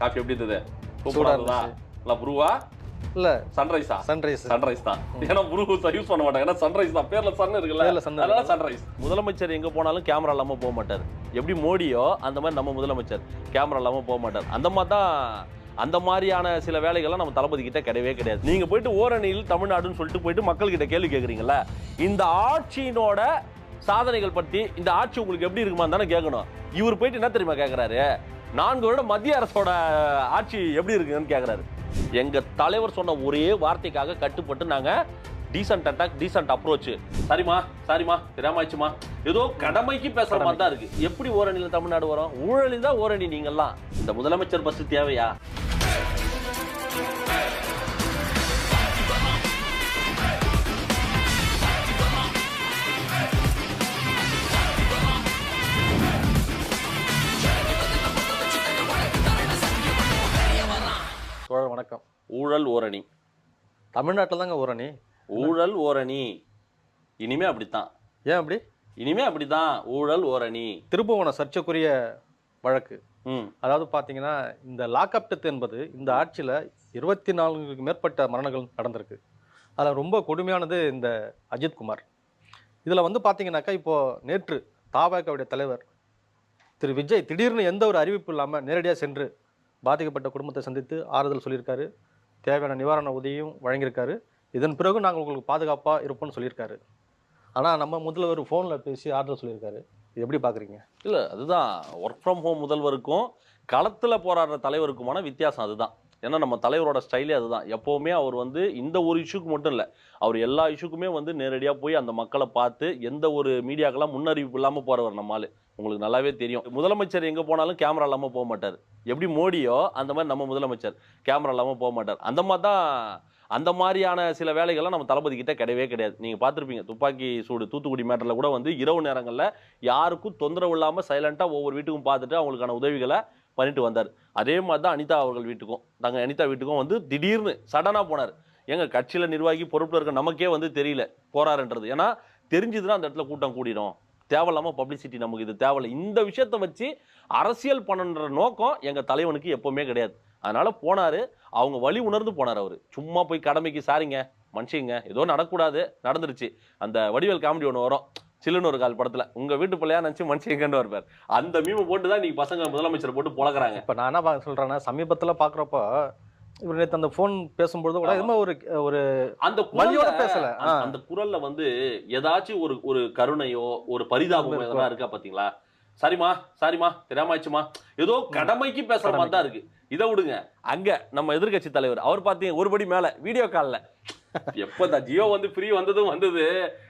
Coffee எப்படி இருந்தது? சூடா சூப்பரா இருந்ததா இல்ல ப்ரூவா? இல்ல. சன்ரைஸா சன்ரைஸ் சன்ரைஸ் தான். ஏன்னா ப்ரூ யூஸ் பண்ண மாட்டாங்க. ஏன்னா சன்ரைஸ் தான். பேர்ல சன் இருக்குல்ல. அதனால சன்ரைஸ் முதலமைச்சர் எங்க போனாலும் கேமரா இல்லாம போக மாட்டார். எப்படி மோடியோ அந்த மாதிரி நம்ம முதலமைச்சர் கேமரா இல்லாம போக மாட்டார். அந்த மாதிரி தான் அந்த மாதிரியான சில வேலைகள்லாம் நம்ம தளபதி கிட்ட கிடையவே கிடையாது. நீங்க போயிட்டு ஓரணியில் தமிழ்நாடுன்னு சொல்லிட்டு போயிட்டு மக்கள் கிட்ட கேள்வி கேக்குறீங்கல்ல இந்த ஆட்சியினோட சாதனைகள் பத்தி இந்த ஆட்சி உங்களுக்கு எப்படி இருக்குமா தானே கேட்கணும் இவர் போயிட்டு என்ன தெரியுமா கேக்குறாரு? நான்கு வருடம் மத்திய அரசோட ஆட்சி எப்படி இருக்குன்னு கேக்குறாரு. எங்க தலைவர் சொன்ன ஒரே வார்த்தைக்காக கட்டுப்பட்டு நாங்க டீசன்ட் அட்டாக் டீசன்ட் அப்ரோச் சரிம்மா சரிம்மா தெரியாமாச்சுமா ஏதோ கடமைக்கு பேசுற மாதிரி தான் இருக்கு. எப்படி ஓரணியில தமிழ்நாடு வரும்? ஊழலில் தான் ஓரணி நீங்கெல்லாம் இந்த முதலமைச்சர் பஸ் தேவையா? ஊழல் ஓரணி. தமிழ்நாட்டில் தாங்க ஊரணி ஊழல் ஓரணி. இனிமே அப்படித்தான். ஏன் அப்படி? இனிமே அப்படித்தான். ஊழல் ஓரணி. திருப்புவனம் சர்ச்சைக்குரிய வழக்கு. ம். அதாவது பார்த்தீங்கன்னா இந்த லாக்அப் டெத் என்பது இந்த ஆட்சியில் இருபத்தி நான்குக்கு மேற்பட்ட மரணங்கள் நடந்திருக்கு. அதில் ரொம்ப கொடுமையானது இந்த அஜித் குமார். இதில் வந்து பார்த்தீங்கன்னாக்கா இப்போது நேற்று தாபாக்காவுடைய தலைவர் திரு விஜய் திடீர்னு எந்த ஒரு அறிவிப்பு இல்லாமல் நேரடியாக சென்று பாதிக்கப்பட்ட குடும்பத்தை சந்தித்து ஆறுதல் சொல்லியிருக்காரு. தேவையான நிவாரண உதவியும் வழங்கியிருக்காரு. இதன் பிறகு நாங்கள் உங்களுக்கு பாதுகாப்பாக இருப்போம்னு சொல்லியிருக்காரு. ஆனால் நம்ம முதல்வர் ஃபோனில் பேசி ஆறுதல் சொல்லியிருக்காரு. இது எப்படி பார்க்குறீங்க இல்லை அதுதான். ஒர்க் ஃப்ரம் ஹோம் முதல்வருக்கும் களத்தில் போராடுற தலைவருக்குமான வித்தியாசம் அதுதான். ஏன்னா நம்ம தலைவரோட ஸ்டைலே அதுதான். எப்போவுமே அவர் வந்து இந்த ஒரு இஷ்யூக்கு மட்டும் இல்லை அவர் எல்லா இஷ்யூக்குமே வந்து நேரடியாக போய் அந்த மக்களை பார்த்து எந்த ஒரு மீடியாக்கெல்லாம் முன்னறிவிப்பு இல்லாமல் போகிறவர் நம்மால் உங்களுக்கு நல்லாவே தெரியும். முதலமைச்சர் எங்கே போனாலும் கேமரா இல்லாமல் போக மாட்டார். எப்படி மோடியோ அந்த மாதிரி நம்ம முதலமைச்சர் கேமரா இல்லாமல் போக மாட்டார். அந்த மாதிரி தான் அந்த மாதிரியான சில வேலைகள்லாம் நம்ம தளபதி கிட்ட கிடையவே கிடையாது. நீங்கள் பார்த்துருப்பீங்க துப்பாக்கி சூடு தூத்துக்குடி மேட்டரில் கூட வந்து இரவு நேரங்களில் யாருக்கும் தொந்தரவு இல்லாமல் சைலண்ட்டாக ஒவ்வொரு வீட்டுக்கும் பார்த்துட்டு அவங்களுக்கான உதவிகளை பண்ணிட்டு வந்தார். அதே மாதிரி தான் அனிதா அவர்கள் வீட்டுக்கும். நாங்கள் அனிதா வீட்டுக்கும் வந்து திடீர்னு சடனாக போனார். எங்கள் கட்சியில் நிர்வாகி பொறுப்பில் இருக்க நமக்கே வந்து தெரியல போறாருன்றது. ஏன்னா தெரிஞ்சதுன்னா அந்த இடத்துல கூட்டம் கூடிடும் தேவையில்லாமல் பப்ளிசிட்டி நமக்கு இது தேவையில்லை. இந்த விஷயத்தை வச்சு அரசியல் பண்ணுன்ற நோக்கம் எங்கள் தலைவனுக்கு எப்போவுமே கிடையாது. அதனால் போனார். அவங்க வழி உணர்ந்து போனார் அவர். சும்மா போய் கடமைக்கு சாரிங்க மனுஷங்க ஏதோ நடக்கூடாது நடந்துருச்சு. அந்த வடிவேல் காமெடி ஒன்று வரும். சில்லுன்னு ஒரு கால் படத்துல. உங்க வீட்டு பிள்ளையா நினைச்சு மனுஷங்கன்னு வருவார். அந்த மீமை போட்டு தான் நீங்க பசங்க முதலமைச்சர் போட்டு புழக்கிறாங்க இப்போ நான் என்ன சொல்றேன்னா சமீபத்தில் பார்க்குறப்போ இவர் நேற்று அந்த ஃபோன் பேசும்பொழுது கூட இது மாதிரி ஒரு ஒரு அந்த குரல்ல பேசல. அந்த- குரல்ல வந்து ஏதாச்சும் ஒரு ஒரு கருணையோ ஒரு பரிதாபமோ. எதனா இருக்கா பாத்தீங்களா? சரிம்மா சரிம்மா தெரியாமாச்சுமா ஏதோ கடமைக்கு பேசுற மாதிரி தான் இருக்கு. இதை விடுங்க. அங்க நம்ம எதிர்க்கட்சி தலைவர் அவர் பாத்தீங்க ஒரு படி மேல வீடியோ கால்ல எப்பதான் ஜியோ வந்து ஃப்ரீ வந்ததும் வந்தது.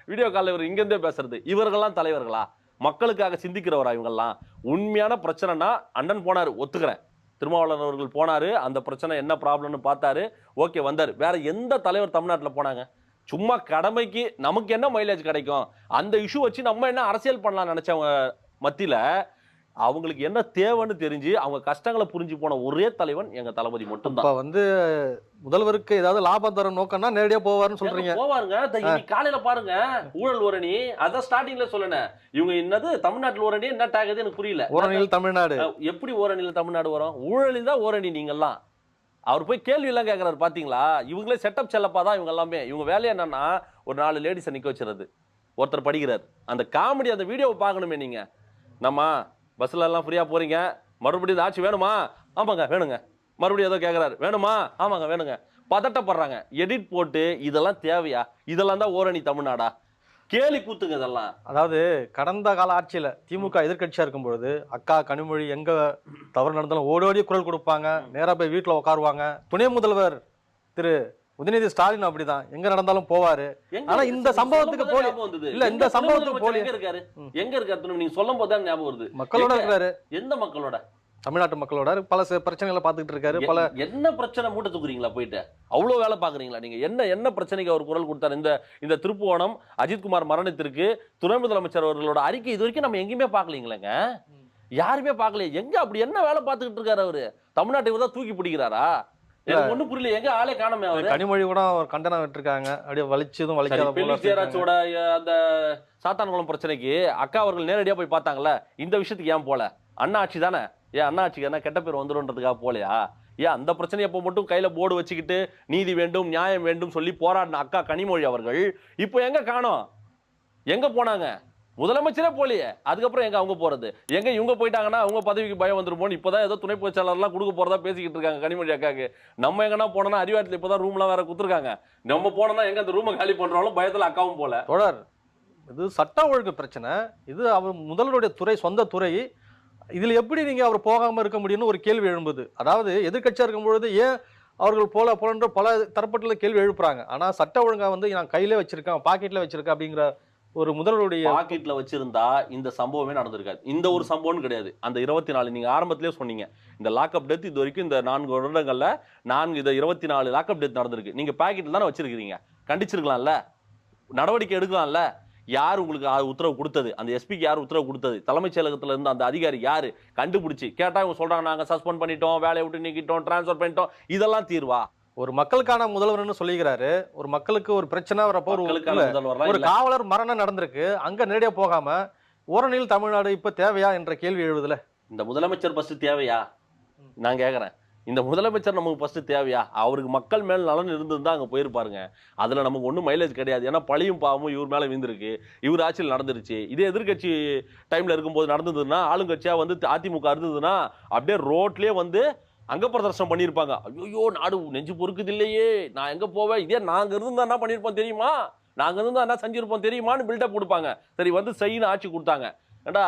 வீடியோ காலில் இவர் இங்கிருந்தே பேசுறது. இவர்கள்லாம் தலைவர்களா? மக்களுக்காக சிந்திக்கிறவரா இவங்கெல்லாம்? உண்மையான பிரச்சனைனா அண்ணன் போனார் ஒத்துக்கிறேன். திருமாவளவன் அவர்கள் போனார் அந்த பிரச்சனை என்ன ப்ராப்ளம்னு பார்த்தாரு ஓகே வந்தார். வேற எந்த தலைவர் தமிழ்நாட்டில் போனாங்க? சும்மா கடமைக்கு நமக்கு என்ன மைலேஜ் கிடைக்கும்? அந்த இஷ்யூ வச்சு நம்ம என்ன அரசியல் பண்ணலாம் நினச்சவங்க மத்தியில் அவங்களுக்கு என்ன தேவைன்னு தெரிஞ்சு அவங்க கஷ்டங்களை புரிஞ்சு போன ஒரே தலைவன் எங்க தளபதி மட்டும்தான். இப்போ வந்து முதல்வருக்கு ஏதாவது லாபம் தரும் நோக்கம்னா நேரடியாக போவாருன்னு சொல்றீங்க. போவாருங்க? காலையில பாருங்க. ஊழல் ஓரணி அதான் ஸ்டார்டிங்ல சொல்லணும் இவங்க என்னது? தமிழ்நாட்டுல ஓரணி என்ன டேக் அது எனக்கு புரியல. ஓரணியில் தமிழ்நாடு. எப்படி ஓரணியில் தமிழ்நாடு வரும்? ஊழலில் தான் ஓரணி நீங்கெல்லாம் அவர் போய் கேள்வி எல்லாம் கேட்கறாரு பாத்தீங்களா? இவங்களே செட்டப் செல்லப்பா தான் இவங்க எல்லாமே. இவங்க வேலை என்னன்னா ஒரு நாலு லேடிஸை நிக்க வச்சிருது ஒருத்தர் படிக்கிறார். அந்த காமெடி அந்த வீடியோவை பார்க்கணுமே நீங்க. நம்ம பஸ்ல எல்லாம் ஃப்ரீயா போறீங்க. மறுபடியும் ஆட்சி வேணுமா? ஆமாங்க வேணுங்க. மறுபடியும் ஏதோ கேட்கறாரு வேணுமா? ஆமாங்க வேணுங்க. பதட்டப்படுறாங்க. எடிட் போட்டு இதெல்லாம் தேவையா? இதெல்லாம் தான் ஓரணி தமிழ்நாடா? கேலி கூத்துங்க இதெல்லாம். அதாவது கடந்த கால ஆட்சியில திமுக எதிர்க்கட்சியா இருக்கும் பொழுது அக்கா கனிமொழி எங்க தவறு நடந்தாலும் ஓடி ஓடி குரல் கொடுப்பாங்க. நேரா போய் வீட்டுல உட்காருவாங்க துணை முதல்வர் திரு உதயநிதி ஸ்டாலின் அப்படிதான். எங்க நடந்தாலும் போவாரு. ஆனா? இந்த சம்பவத்துக்கு போலி- வந்தது. இல்ல, இந்த சம்பவத்துக்கு போலி- எங்க இருக்காரு. எங்க இருக்காரு? நீங்க சொல்லும் போது தான் ஞாபகம் வருது. மக்களோட எங்க? இருக்கிறாரு எந்த மக்களோட? தமிழ்நாட்டு மக்களோட பல பிரச்சனைகளை பார்த்துக்கிட்டு இருக்காரு. பல என்ன பிரச்சனை மூட்டை தூக்குறீங்களா போயிட்டு? அவ்வளவு வேலை பாக்குறீங்களா நீங்க? என்ன என்ன பிரச்சனைக்கு அவர் குரல் கொடுத்தாரு? இந்த இந்த திருப்புவனம் அஜித்குமார் மரணத்திற்கு துணை முதலமைச்சர் அவர்களோட அறிக்கை இது வரைக்கும் நம்ம எங்கேயுமே பார்க்கலீங்களேங்க. யாருமே பார்க்கல எங்க அப்படி என்ன வேலை பார்த்துக்கிட்டு இருக்காரு அவரு? தமிழ்நாட்டை தான் தூக்கி பிடிக்கிறாரா? ஒண்ணும் புரியல. எங்க ஆளே காணமே அவரு? கனிமொழி கூட ஒரு கண்டனம் விட்டுருக்காங்க. அப்படியே வலிச்சதும் வலிக்காத போல. ஜெயராஜோட அந்த சாத்தான்குளம் பிரச்சனைக்கு அக்கா அவர்கள் நேரடியா போய் பார்த்தாங்கல்ல இந்த விஷயத்துக்கு ஏன் போல? அண்ணா ஆட்சி தானே? ஏன் அண்ணாச்சிக்கு என்ன கெட்ட பேர் வந்துருன்றதுக்காக போலையா? ஏன் அந்த பிரச்சனையை அப்போ மட்டும் கையில போர்டு வச்சுக்கிட்டு நீதி வேண்டும் நியாயம் வேண்டும் சொல்லி போராடின அக்கா கனிமொழி அவர்கள் இப்போ எங்க காணோம்? எங்க போனாங்க? முதலமைச்சரே போலியே. அதுக்கப்புறம் எங்க அவங்க போறது? எங்க இவங்க போயிட்டாங்கன்னா அவங்க பதவிக்கு பயம் வந்துருமோன்னு இப்போதான் ஏதோ துணை பொதுச்செயலாளர்லாம் கொடுக்க போறதா பேசிக்கிட்டு இருக்காங்க கனிமொழி அக்காக்கு. நம்ம எங்கன்னா போனோம்னா அறிவாட்டில் இப்போதான் ரூம்லாம் வேற கொடுத்துருக்காங்க. நம்ம போனோம்னா எங்க அந்த ரூமை காலி பண்றாலும் பயத்துல அக்காவும் போல. தொடர் இது சட்ட ஒழுங்கு பிரச்சனை. இது அவர் முதல்வருடைய துறை சொந்த துறை. இதில் எப்படி நீங்கள் அவர் போகாமல் இருக்க முடியும்னு ஒரு கேள்வி எழும்புது. அதாவது எதிர்கட்சியாக இருக்கும் பொழுது ஏன் அவர்கள் போல போலன்ற பல தரப்பட்டில் கேள்வி எழுப்புறாங்க. ஆனால் சட்ட ஒழுங்காக வந்து நான் கையிலே வச்சிருக்கேன் பாக்கெட்டில் வச்சிருக்கேன் அப்படிங்கிற ஒரு முதல்வருடைய பாக்கெட்ல வச்சிருந்தா இந்த சம்பவமே நடந்திருக்காது. இந்த ஒரு சம்பவம் கிடையாது. அந்த இருபத்தி நாலு நீங்க ஆரம்பத்திலே சொன்னீங்க. இந்த லாக்அப் டெத் இது வரைக்கும் இந்த நான்கு வருடங்கள்ல நான்கு இந்த இருபத்தி நாலு லாக்அப் டெத் நடந்திருக்கு. நீங்க பாக்கெட்ல தானே வச்சிருக்கீங்க கண்டிச்சிருக்கலாம்ல. நடவடிக்கை எடுக்கலாம்ல. யார் உங்களுக்கு உத்தரவு கொடுத்தது? அந்த எஸ்பிக்கு யார் உத்தரவு கொடுத்தது? தலைமைச் செயலகத்துல இருந்து அந்த அதிகாரி யாரு? கண்டுபிடிச்சு. கேட்டா இவங்க சொல்றாங்க நாங்க சஸ்பெண்ட் பண்ணிட்டோம் வேலையை விட்டு நீக்கிட்டோம் டிரான்ஸ்ஃபர் பண்ணிட்டோம். இதெல்லாம் தீர்வா? ஒரு மக்களுக்கான முதல்வர்னு சொல்லிக்கிறாரு. ஒரு மக்களுக்கு ஒரு பிரச்சனை வரப்போ ஒரு ஒரு. காவலர் மரணம் நடந்திருக்கு. அங்க நேரடியா போகாம ஓரணியில் தமிழ்நாடு இப்ப தேவையா என்ற கேள்வி எழுதுல இந்த முதலமைச்சர் ஃபர்ஸ்ட் தேவையா? நான் கேக்குறேன். இந்த முதலமைச்சர் நமக்கு ஃபர்ஸ்ட் தேவையா? அவருக்கு மக்கள் மேல் நலன் இருந்திருந்தா அங்க போயிருப்பாருங்க. அதுல நமக்கு ஒன்றும் மைலேஜ் கிடையாது. ஏன்னா பழியும் பாவமும் இவர் மேல விழுந்திருக்கு. இவர் ஆட்சியில் நடந்துருச்சு. இதே எதிர்க்கட்சி டைம்ல இருக்கும்போது நடந்ததுன்னா ஆளுங்கட்சியா வந்து அதிமுக இருந்ததுன்னா அப்படியே ரோட்லயே வந்து அங்கே பிரதர்ஷனம் பண்ணியிருப்பாங்க. ஐயோ நாடு நெஞ்சு பொறுக்குது இல்லையே நான் எங்கே போவேன்? இதே நாங்கள் இருந்தா என்ன பண்ணியிருப்போம் தெரியுமா? நாங்கள் இருந்தால் என்ன செஞ்சுருப்போம் தெரியுமான்னு பில்டப் கொடுப்பாங்க. சரி வந்து செய்யின்னு ஆட்சி கொடுத்தாங்க. ஏண்டா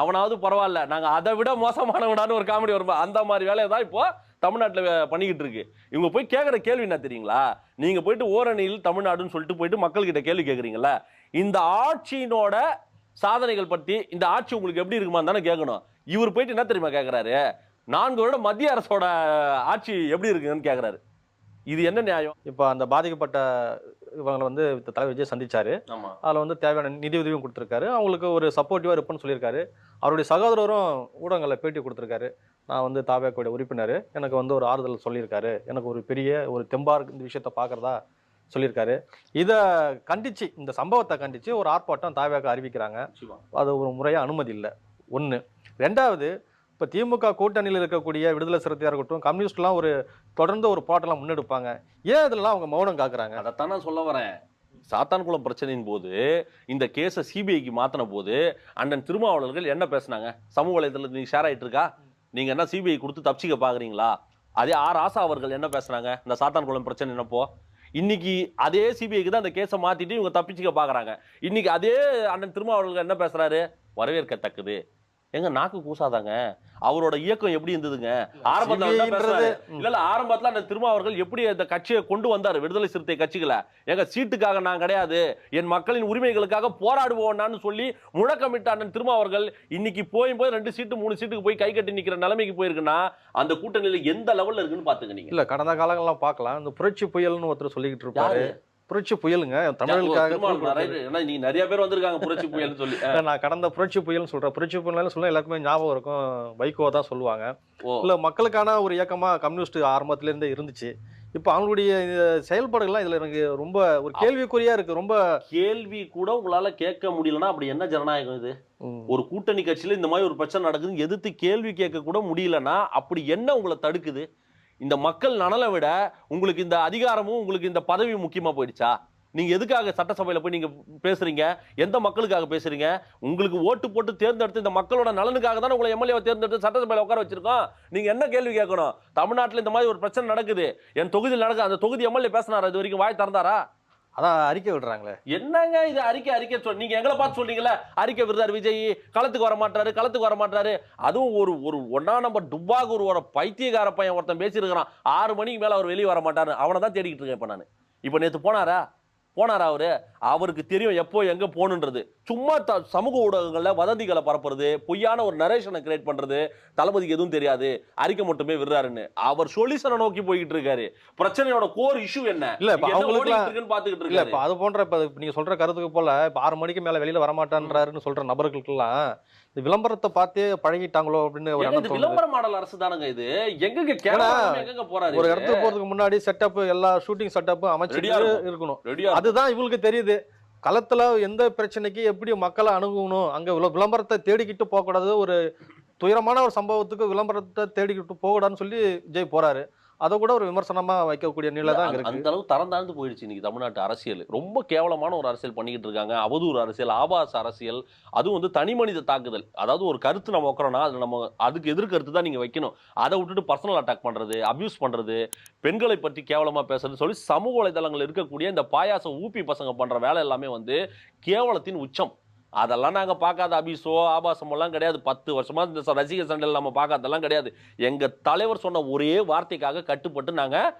அவனாவது பரவாயில்ல. நாங்கள் அதை விட மோசமானவனான்னு ஒரு காமெடி வருமா? அந்த மாதிரி வேலையை தான் இப்போ தமிழ்நாட்டில் பண்ணிக்கிட்டு இருக்கு. இவங்க போய் கேட்குற கேள்வி என்ன தெரியுங்களா? நீங்கள் போயிட்டு ஓரணியில் தமிழ்நாடுன்னு சொல்லிட்டு போயிட்டு மக்கள்கிட்ட கேள்வி கேட்குறீங்களா இந்த ஆட்சியினோட சாதனைகள் பற்றி இந்த ஆட்சி உங்களுக்கு எப்படி இருக்குமா தானே கேட்கணும் இவர் போயிட்டு என்ன தெரியுமா கேட்குறாரு நான்கு வருடம் மத்திய அரசோட ஆட்சி எப்படி இருக்குன்னு கேட்குறாரு இது என்ன நியாயம்? இப்போ அந்த பாதிக்கப்பட்ட இவங்களை வந்து தலைவர் விஜய் சந்திச்சாரு. அதில் வந்து தேவையான நிதி உதவியும் கொடுத்துருக்காரு. அவங்களுக்கு ஒரு சப்போர்ட்டிவாக இருப்பேன்னு சொல்லியிருக்காரு. அவருடைய சகோதரரும் ஊடகங்களில் பேட்டி கொடுத்துருக்காரு. நான் வந்து தாவேக்கோட உறுப்பினர். எனக்கு வந்து ஒரு ஆறுதல் சொல்லியிருக்காரு. எனக்கு ஒரு பெரிய ஒரு தெம்பா இந்த விஷயத்தை பார்க்குறதா சொல்லியிருக்காரு. இதை கண்டிச்சு இந்த சம்பவத்தை கண்டிச்சு ஒரு ஆர்ப்பாட்டம் தாவேக்க அறிவிக்கிறாங்க. அது ஒரு முறையாக அனுமதி இல்லை. ஒன்று ரெண்டாவது இப்போ திமுக கூட்டணியில் இருக்கக்கூடிய விடுதலை சிறுத்தையாக இருக்கட்டும் கம்யூனிஸ்ட்லாம் ஒரு தொடர்ந்து ஒரு பாட்டெல்லாம் முன்னெடுப்பாங்க. ஏன் இதெல்லாம் அவங்க மௌனம் காக்குறாங்க? அதைத்தான் நான் சொல்ல வரேன். சாத்தான்குளம் பிரச்சனையின் போது இந்த கேஸை சிபிஐக்கு மாற்றின போது அண்ணன் திருமாவளர்கள் என்ன பேசுனாங்க? சமூக வலைதளத்தில் நீங்கள் ஷேர் ஆகிட்டு இருக்கா? நீங்கள் என்ன சிபிஐ கொடுத்து தப்பிச்சிக்க பார்க்குறீங்களா அதே ஆர் ஆசா அவர்கள் என்ன பேசுனாங்க? இந்த சாத்தான்குளம் பிரச்சனை என்னப்போ? இன்னைக்கு அதே சிபிஐக்கு தான் அந்த கேஸை மாற்றிட்டு இவங்க தப்பிச்சிக்க பார்க்குறாங்க இன்னைக்கு அதே அண்ணன் திருமாவளர்கள் என்ன பேசுகிறாரு வரவேற்கத்தக்கது. எங்க நாக்கு கூசாதாங்க? அவரோட இயக்கம் எப்படி இருந்ததுங்க? ஆரம்பத்துல. இல்ல ஆரம்பத்துல அந்த திருமா அவர்கள் எப்படி அந்த கட்சியை கொண்டு வந்தாரு? விடுதலை சிறுத்தை கட்சிகளை. எங்க சீட்டுக்காக நான் கிடையாது. என் மக்களின் உரிமைகளுக்காக போராடுவோம்னு சொல்லி முழக்கமிட்ட அண்ணன் திருமா அவர்கள் இன்னைக்கு போய் போய் ரெண்டு சீட்டு மூணு சீட்டுக்கு போய் கை கட்டி நிக்கிற நிலைமைக்கு போயிருக்குன்னா அந்த கூட்டணியில எந்த லெவல்ல இருக்குன்னு பாத்துங்க நீங்க. இல்ல கடந்த காலங்கள்லாம் பார்க்கலாம். இந்த புரட்சி புயல்னு ஒருத்தர் சொல்லிக்கிட்டு இருப்பாரு? புரட்சி புயலுங்க. தமிழர்களுக்காக. ஏன்னா நீங்க நிறைய பேர் வந்திருக்காங்க புரட்சி புயல்னு சொல்லி. நான் கடந்த புரட்சி புயல்னு சொல்றேன். புரட்சி புயல்னு சொல்ல எல்லாருக்குமே ஞாபகம் இருக்கும். வைகோ தான் சொல்லுவாங்க. இல்ல மக்களுக்கான ஒரு இயக்கமா கம்யூனிஸ்ட் ஆரம்பத்துல இருந்தே இருந்துச்சு. இப்போ அவங்களுடைய செயல்பாடுகள்லாம் இதுல எனக்கு ரொம்ப ஒரு கேள்விக்குறியா இருக்கு. ரொம்ப கேள்வி கூட உங்களால கேட்க முடியலன்னா அப்படி என்ன ஜனநாயகம் இது? ஒரு கூட்டணி கட்சியில இந்த மாதிரி ஒரு பிரச்சனை நடக்குது எதிர்த்து கேள்வி கேட்க கூட முடியலன்னா அப்படி என்ன உங்களை தடுக்குது? இந்த மக்கள் நலனை விட உங்களுக்கு இந்த அதிகாரமும் உங்களுக்கு இந்த பதவி முக்கியமாக போயிடுச்சா? நீங்கள் எதுக்காக சட்டசபையில் போய் நீங்கள் பேசுகிறீங்க எந்த மக்களுக்காக பேசுகிறீங்க உங்களுக்கு ஓட்டு போட்டு தேர்ந்தெடுத்து இந்த மக்களோட நலனுக்காக தானே உங்களை எம்எல்ஏவை தேர்ந்தெடுத்து சட்டசபையில் உட்கார வச்சிருக்கோம். நீங்கள் என்ன கேள்வி கேட்கணும்? தமிழ்நாட்டில் இந்த மாதிரி ஒரு பிரச்சனை நடக்குது. என் தொகுதியில் நடக்குது அந்த தொகுதி எம்எல்ஏ பேசினாரா? இது வரைக்கும் வாய் திறந்தாரா? அதான் அறிக்கை விடுறாங்களே. என்னங்க இது அறிக்கை அறிக்கை சொல் நீங்க எங்களை பார்த்து சொன்னீங்களே அறிக்கை விடுறாரு விஜய். களத்துக்கு வர மாட்டாரு களத்துக்கு வர மாட்டாரு. அதுவும் ஒரு ஒரு ஒன்னா நம்பர் டுப்பாகூர் ஒரு பைத்தியக்கார பையன் ஒருத்தன் பேசியிருக்கிறான். ஆறு மணிக்கு மேல அவர் வெளியே வர மாட்டாரு. அவனை தான் தேடிக்கிட்டு இருக்கேன் இப்ப நான். இப்ப நேற்று போனாரா? போனாரா அவரு? அவருக்கு தெரியும் எப்போ எங்க போகணுன்றது. சும்மா த சமூக ஊடகங்கள்ல வதந்திகளை பரப்புறது பொய்யான ஒரு நரேஷனை கிரியேட் பண்றது தளபதிக்கு எதுவும் தெரியாது. அறிக்கை மட்டுமே விடுறாருன்னு. அவர் சொல்யூஷனை நோக்கி போய்கிட்டு இருக்காரு. பிரச்சனையோட கோர் இஷ்யூ என்ன? இல்ல, இப்ப பாத்துக்கிட்டு இல்ல இருக்காரு. இப்ப அது போன்ற இப்ப இப்ப நீங்க சொல்ற கருத்துக்கு போல இப்ப ஆறு மணிக்கு மேல வெளியில வரமாட்டான்றாருன்னு சொல்ற நபர்களுக்கெல்லாம் இந்த விளம்பரத்தை பார்த்தே பழகிட்டாங்களோ அப்படின்னு ஒரு விளம்பர மாடல் அரசு தானங்க இது கேரளா எங்கெங்க போறாரு ஒரு இடத்துக்கு போறதுக்கு முன்னாடி செட்டப் எல்லா ஷூட்டிங் செட்டப்பும் அமைச்சு. இருக்கணும். அதுதான் இவங்களுக்கு தெரியுது. களத்தில் எந்த பிரச்சனைக்கு எப்படி மக்களை அணுகணும்? அங்கே விள- விளம்பரத்தை தேடிக்கிட்டு போகக்கூடாது. ஒரு துயரமான ஒரு சம்பவத்துக்கு விளம்பரத்தை தேடிக்கிட்டு போகக்கூடாதுன்னு சொல்லி விஜய் போகிறாரு அதை கூட ஒரு விமர்சனமா வைக்கக்கூடிய நிலை தான் அந்த- இருக்கு. அந்த அளவு தரம் தாழ்ந்து போயிடுச்சு இன்னைக்கு தமிழ்நாட்டு அரசியல். ரொம்ப கேவலமான ஒரு அரசியல் பண்ணிக்கிட்டு இருக்காங்க. அவதூறு அரசியல் ஆபாச அரசியல். அதுவும் வந்து தனி மனித தாக்குதல். அதாவது ஒரு கருத்து நம்ம வைக்கிறோம்னா அது நம்ம அதுக்கு எதிர்கருத்து தான் நீங்க வைக்கணும். அதை விட்டுட்டு பர்சனல் அட்டாக் பண்றது அபியூஸ் பண்றது பெண்களை பற்றி கேவலமா பேசுறது சொல்லி சமூக வலைதளங்கள் இருக்கக்கூடிய இந்த பாயாச ஊப்பி பசங்க பண்ற வேலை எல்லாமே வந்து கேவலத்தின் உச்சம். அதெல்லாம் நாங்கள் பார்க்காத அபிசோ ஆபாசமெல்லாம் கிடையாது. பத்து வருஷமாக இந்த ரசிகர் சண்டையில் நம்ம பார்க்காதெல்லாம் கிடையாது. எங்கள் தலைவர் சொன்ன ஒரே வார்த்தைக்காக கட்டுப்பட்டு நாங்கள்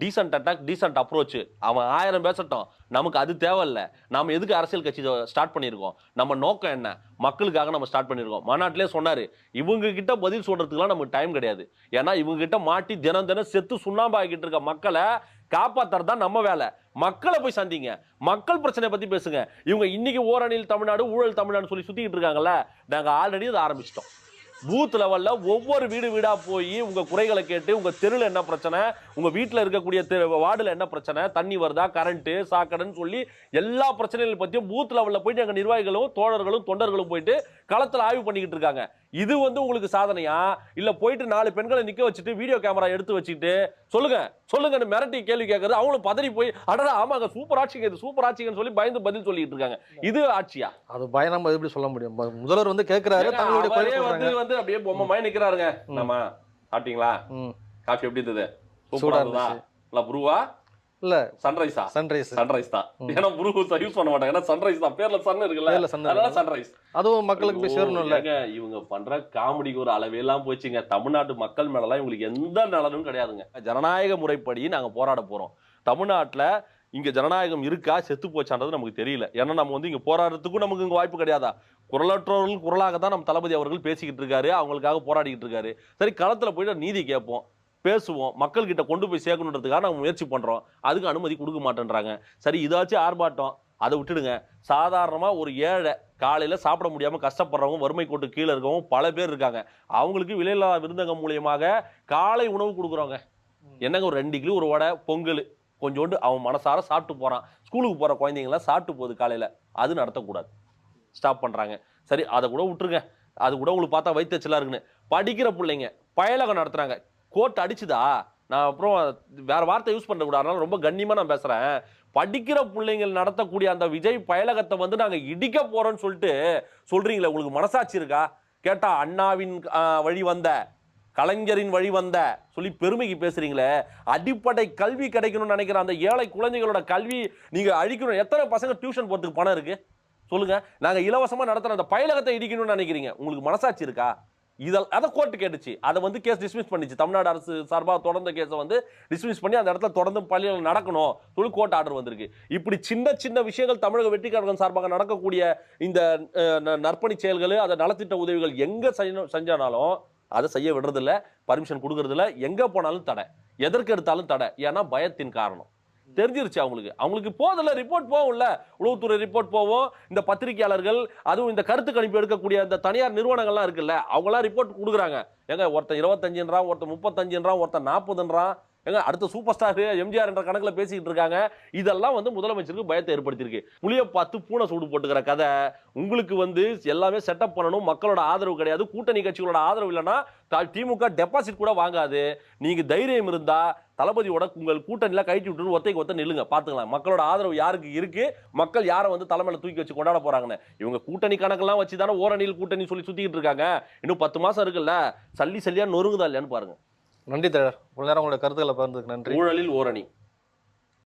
டீசன்ட் அட்டாக் டீசன்ட் அப்ரோச் அவன் ஆயிரம் பேசட்டும். நமக்கு அது தேவையில்லை. நாம் எதுக்கு அரசியல் கட்சி ஸ்டார்ட் பண்ணியிருக்கோம்? நம்ம நோக்கம் என்ன? மக்களுக்காக நம்ம ஸ்டார்ட் பண்ணியிருக்கோம். மாநாட்டிலே சொன்னார் இவங்க கிட்ட பதில் சொல்கிறதுக்கெல்லாம் நமக்கு டைம் கிடையாது. ஏன்னா இவங்க கிட்ட மாட்டி தினம் தினம் செத்து சுண்ணாம்பாக்கிட்டு இருக்க மக்களை காப்பாத்துறது தான் நம்ம வேலை. மக்களை போய் சந்திங்க. மக்கள் பிரச்சனையை பத்தி பேசுங்க. இவங்க இன்னைக்கு ஓரணியில் தமிழ்நாடு ஊழல் தமிழ்நாடு சொல்லி சுற்றிக்கிட்டு இருக்காங்கல்ல நாங்க ஆல்ரெடி அதை ஆரம்பிச்சிட்டோம். பூத் லெவலில் ஒவ்வொரு வீடு வீடாக போய் உங்கள் குறைகளை கேட்டு உங்கள் தெருவில் என்ன பிரச்சனை உங்கள் வீட்டில் இருக்கக்கூடிய தெரு வார்டில் என்ன பிரச்சனை தண்ணி வருதா கரண்ட்டு சாக்கடைன்னு சொல்லி எல்லா பிரச்சனைகள் பற்றியும் பூத் லெவலில் போயிட்டு எங்கள் நிர்வாகிகளும் தோழர்களும் தொண்டர்களும் போயிட்டு களத்தில் ஆய்வு பண்ணிக்கிட்டு இருக்காங்க. இது வந்து உங்களுக்கு சாதனையா? இல்ல போயிட்டு நாலு பெண்களை நிக்க வச்சுட்டு வீடியோ கேமரா எடுத்து வச்சுட்டு சொல்லுங்க சொல்லுங்கன்னு மிரட்டி கேள்வி கேட்கறது அவங்களும் பதறி போய் அடடா ஆமாங்க சூப்பர் ஆட்சிங்க இது சூப்பர் ஆட்சிங்கன்னு சொல்லி பயந்து பதில் சொல்லிட்டு இருக்காங்க. இது ஆட்சியா? அது பயம் நம்ம எப்படி சொல்ல முடியும்? முதல்வர் வந்து கேட்கிறாரு வந்து வந்து அப்படியே பொம்மை மாதிரி நிக்கிறாருங்க. நம்ம சாப்பிட்டீங்களா? ம். காஃபி எப்படி இருந்தது? சூப்பரா இருந்துச்சு. இல்ல ப்ரூவா? இல்ல. சன்ரைஸா சன்ரைஸ் சன்ரைஸ் தான். ஏன்னா ப்ரூ யூஸ் பண்ண மாட்டாங்க. ஏன்னா சன்ரைஸ் தான் பேர்ல சன் இருக்குல்ல. இல்ல சன் அதனால சன்ரைஸ் அதுவும் மக்களுக்கு போய் சேரணும்ல. ஏங்க, இவங்க பண்ற காமெடிக்கு ஒரு அளவே எல்லாம் போச்சுங்க. தமிழ்நாட்டு மக்கள் மேலலாம் இவங்களுக்கு எந்த நலனும் கிடையாதுங்க. ஜனநாயக முறைப்படி நாங்க போராட போறோம். தமிழ்நாட்டுல இங்க ஜனநாயகம் இருக்கா? செத்து போச்சான்றது நமக்கு தெரியல. ஏன்னா நம்ம வந்து இங்க போராடுறதுக்கும் நமக்கு இங்க வாய்ப்பு கிடையாதா? குரலற்றவர்கள் குரலாக தான் நம்ம தளபதி அவர்கள் பேசிக்கிட்டு இருக்காரு. அவங்களுக்காக போராடிக்கிட்டு இருக்காரு. சரி களத்துல போயிட்டு நீதி கேட்போம். பேசுவோம் மக்கள்கிட்ட கொண்டு போய் சேர்க்கணுன்றதுக்காக நம்ம முயற்சி பண்ணுறோம் அதுக்கு அனுமதி கொடுக்க மாட்டேன்றாங்க. சரி இதாச்சும் ஆர்ப்பாட்டம். அதை விட்டுடுங்க. சாதாரணமாக ஒரு ஏழை காலையில் சாப்பிட முடியாமல் கஷ்டப்படுறவங்க வறுமை கோட்டு கீழே இருக்கவங்க பல பேர் இருக்காங்க. அவங்களுக்கு விலையில்லா விருந்தகம் மூலியமாக காலை உணவு கொடுக்குறோங்க என்னங்க ஒரு ரெண்டு கிலோ ஒரு வடை பொங்கல் கொஞ்சோண்டு அவன் மனசார சாப்பிட்டு போகிறான் ஸ்கூலுக்கு போகிற குழந்தைங்களாம் சாப்பிட்டு போகுது காலையில். அது நடத்தக்கூடாது. ஸ்டாப் பண்ணுறாங்க சரி அதை கூட விட்டுருங்க. அது கூட உங்களுக்கு பார்த்தா வைத்தச்சலாக இருக்குன்னு. படிக்கிற பிள்ளைங்க பயலகம் நடத்துகிறாங்க கோர்ட் அடிச்சுதா? நான் அப்புறம் வேற வார்த்தை யூஸ் பண்ணக்கூடாதுனால ரொம்ப கண்ணியமாக நான் பேசுகிறேன் படிக்கிற பிள்ளைங்கள் நடத்தக்கூடிய அந்த விஜய் பயலகத்தை வந்து நாங்கள் இடிக்க போகிறோம்னு சொல்லிட்டு சொல்கிறீங்களே உங்களுக்கு மனசாட்சி இருக்கா? கேட்டால் அண்ணாவின் வழி வந்த கலைஞரின் வழி வந்த சொல்லி பெருமைக்கு பேசுறீங்களே. அடிப்படை கல்வி கிடைக்கணும்னு நினைக்கிற அந்த ஏழை குழந்தைகளோட கல்வி நீங்கள் அழிக்கணும். எத்தனை பசங்க டியூஷன் போகிறதுக்கு பணம் இருக்குது சொல்லுங்கள் நாங்கள் இலவசமாக நடத்துகிற அந்த பயலகத்தை இடிக்கணும்னு நினைக்கிறீங்க. உங்களுக்கு மனசாட்சி இருக்கா? இதில் அதை கோர்ட்டு கேட்டுச்சு. அதை வந்து கேஸ் டிஸ்மிஸ் பண்ணிச்சு. தமிழ்நாடு அரசு சார்பாக தொடர்ந்த கேஸை வந்து டிஸ்மிஸ் பண்ணி அந்த இடத்துல தொடர்ந்து பள்ளிகள் நடக்கணும் சொல்லி கோர்ட் ஆர்டர் வந்திருக்கு. இப்படி சின்ன சின்ன விஷயங்கள் தமிழக வெற்றிக்காரர்கள் சார்பாக நடக்கக்கூடிய இந்த ந- நற்பணி செயல்கள் அதை நலத்திட்ட உதவிகள் எங்கே செய்யணும் செஞ்சானாலும் அதை செய்ய விடுறதில்ல பர்மிஷன் கொடுக்கறதில்ல. எங்கே போனாலும் தடை. எதற்கு எடுத்தாலும் தடை. ஏன்னா பயத்தின் காரணம். தெரிஞ்சிருச்சு அவங்களுக்கு. அவங்களுக்கு போதில்ல ரிப்போர்ட் போகும்ல. உளவுத்துறை ரிப்போர்ட் போவோம் இந்த பத்திரிகையாளர்கள் அதுவும் இந்த கருத்து கணிப்பு எடுக்கக்கூடிய அந்த தனியார் நிறுவனங்கள்லாம் இருக்குல்ல அவங்களாம் ரிப்போர்ட் கொடுக்குறாங்க. ஏங்க ஒருத்தன் இருபத்தஞ்சுன்றான் ஒருத்தன் முப்பத்தஞ்சுன்றான் ஒருத்தன் நாற்பதுன்றான். ஏங்க அடுத்த சூப்பர் ஸ்டார் எம்ஜிஆர் என்ற கணக்கில் பேசிக்கிட்டு இருக்காங்க. இதெல்லாம் வந்து முதலமைச்சருக்கு பயத்தை ஏற்படுத்தியிருக்கு. புளிய பார்த்து பூனை சூடு போட்டுக்கிற கதை. உங்களுக்கு வந்து எல்லாமே செட்டப் பண்ணணும். மக்களோட ஆதரவு கிடையாது. கூட்டணி கட்சிகளோட ஆதரவு இல்லைன்னா திமுக டெபாசிட் கூட வாங்காது. நீங்கள் தைரியம் இருந்தால் தளபதியோட உங்கள் கூட்டணியில் கழட்டி விட்டு ஒத்தைக்கு ஒத்த நில்லுங்க. பார்த்துக்கலாம். மக்களோட ஆதரவு யாருக்கு இருக்கு? மக்கள் யாரை வந்து தலைமையில் தூக்கி வச்சு கொண்டாட போறாங்கன்னு. இவங்க கூட்டணி கணக்கெல்லாம் வச்சு தானே ஓரணியில் கூட்டணி சொல்லி சுற்றிக்கிட்டு இருக்காங்க. இன்னும் பத்து மாதம் இருக்குல்ல. சல்லி சல்லியா நொறுங்குதா இல்லையான்னு பாருங்கள் நன்றி தலைவர். இவ்வளவு நேரம் உங்களுடைய கருத்துக்களை பகிர்ந்ததுக்கு நன்றி. ஊழலில் ஓரணி.